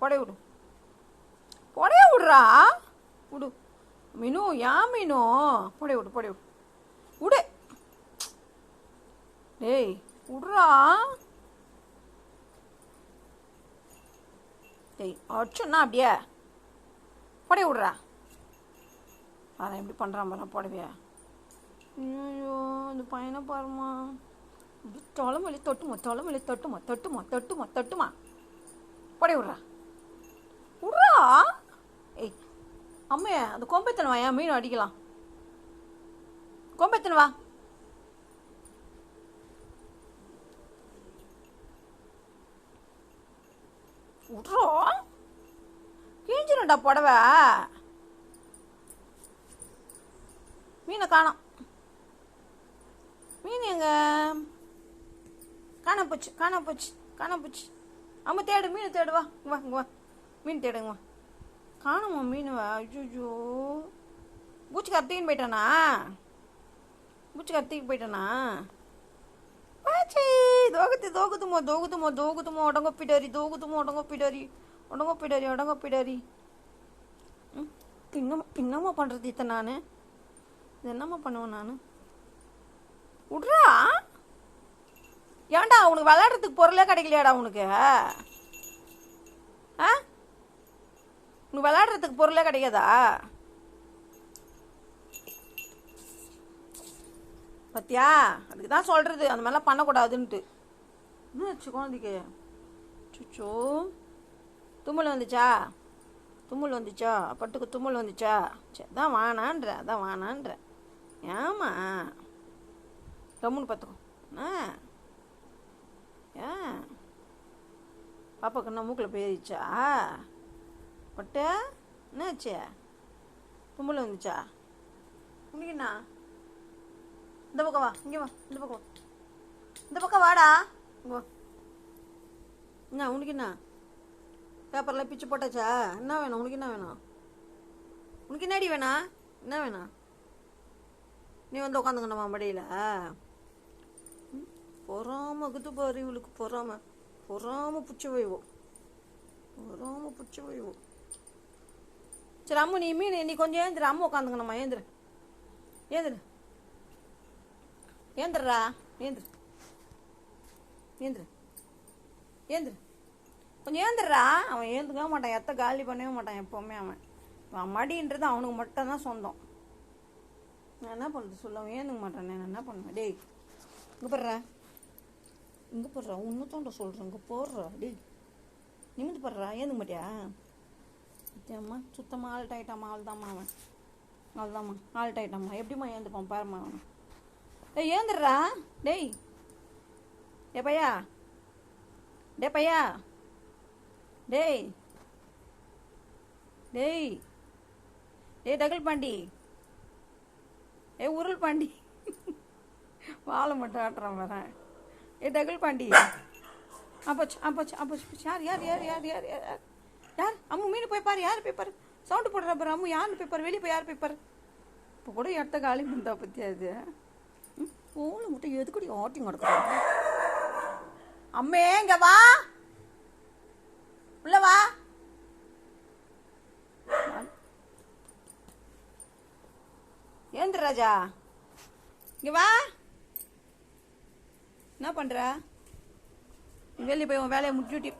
புடைய விடு. புடைய விடுறா? விடு. மீனு யா மீனு? புடைய விடு புடைய விடு. விடு. டேய் விடுறா? டேய் அடிச்சோன்னா அப்படியே. புடைய விடுறா? அதான் எப்படி பண்ணுறான் பாரு புடவையா. ஐயோ இந்த பையனை பாருமா தொலைமொழி தொட்டுமா தொலைமொழி தொட்டுமா தொட்டுமா தொட்டுமா தொட்டுமா. புடைய விடுறா விட்றா. ஏய் அம்மைய அந்த கொம்பெத்தனை வாயா மீன் அடிக்கலாம். கொம்பெத்தனை வா. விட்றோ கிழிஞ்சிரும்டா புடவை. மீனை காணோம். மீன் எங்க? காண போச்சு காண போச்சு காண போச்சு. அம்மா தேடு மீன் தேடு வா வா வா. மீன் தேடுங்கம்மா. காணுமா மீனுவா. ஐயோ பூச்சி கத்தின்னு போயிட்டானா? பூச்சி கத்திக்கு போயிட்டானா? பாச்சி దోగుతు దోగుతుమో దోగుతుమో దోగుతుమో ఒడంగొప్పిడరి దోగుతుమో ఒడంగొప్పిడరి ఒడంగొప్పిడరి ఒడంగొప్పిడరి இன்னமா இன்னமா பண்ணுறது இத்தனை நான்? இது என்னம்மா பண்ணுவேன் நான்? விட்றா ஏன்டா அவனுக்கு விளையாடுறதுக்கு பொருளே கிடைக்கலையாடா அவனுக்கு உனக்கு விளையாடுறதுக்கு பொருளே கிடைக்காதா பத்தியா? அதுக்கு தான் சொல்கிறது அந்த மாதிரிலாம் பண்ணக்கூடாதுன்ட்டு என்ன ஆச்சு குழந்தைக்கு? சுச்சோ தும்மல் வந்துச்சா? தும்மல் வந்துச்சா? பட்டுக்கு தும்மல் வந்துச்சா? சரி அதான் வானான்ற அதான் வானான்ற. ஏமா கம்முன்னு பார்த்துக்கோ ஆ ஏன்? பாப்பாக்கு என்ன மூக்கில் போயிருச்சா? பட்டு என்னாச்சு தும்பல வந்துச்சா? உனக்கு என்ன இந்த பக்கம் வா இங்கே வா இந்த பக்கம் வா. இந்த பக்கம் வாடா. இங்கே வா. என்ன உனக்கு என்ன பேப்பரில் பிச்சு போட்டாச்சா? என்ன வேணும்? உனக்கு என்ன வேணும்? உனக்கு என்னடி வேணா? என்ன வேணும் நீ வந்து உட்காந்துக்கணுமா மடியில்? பொறாம குது பாரு இவளுக்கு பொறாம. பொறாம பிடிச்சி வைவோ பொறாம பிடிச்சி வைவோ சரி அம்மு நீ மீன் நீ கொஞ்சம் ஏந்திர. அம்மு. உட்காந்துக்கணும்மா ஏந்திர. ஏந்திர. ஏந்திரா ஏந்திர. ஏந்திர. ஏந்திர. கொஞ்சம் ஏந்திரா அவன் ஏந்துக்கவே மாட்டான். எத்த காலி பண்ணவே மாட்டான் எப்போவுமே அவன். அவன் மடின்றது அவனுக்கு மட்டும்தான் சொந்தம். நான் என்ன பண்ணுறது சொல்ல. அவன் ஏந்துக்க மாட்டான். நான் என்ன பண்ணுவேன்? டேய் இங்கே போடுறேன் இங்கே போடுறா இன்னும் தோண்ட சொல்கிறேன் இங்கே போடுறா. டேய் நிமிந்து போடுறா ஏந்துக்க மாட்டியா? சத்தியம்மா சுத்தமாக ஆல்ட் ஆகிட்டாம்மா அவள்தாம்மா அவன். அவள்தாம்மா ஆல்ட் ஆகிட்டாம்மா எப்படிம்மா ஏந்துப்பான் பாருமா அவன். டேய் ஏந்துடுறா? டேய். டே பையா. டே பையா. டேய். டேய். டேய் தகல் பாண்டி. ஏ உருள் பாண்டி. வாழை மட்டும் ஆட்டுறான் வரேன் ஏ தகல் பாண்டி. அப்போச்சு அப்போச்சு அப்போச்சு யார் யார் யார் யார் யார் யார்? யார்? அம்மா மீன் போய் பாரு யார் போய் பாரு? சவுண்டு போடுற பாரு அம்மு யார் போய் பாரு? வெளியே போய் யார் போய் பாரு? இப்போ கூட இடத்த காலி பண்ணா பற்றியா இது? ஓலை முட்டை எதுக்குடி ஆட்டி கிடக்குறாங்க அம்மே இங்கே வா. உள்ள வா. ஏந்து ராஜா இங்கே வா. என்ன பண்ணுற வெளியே போய் உன் வேலையை முடிச்சுட்டி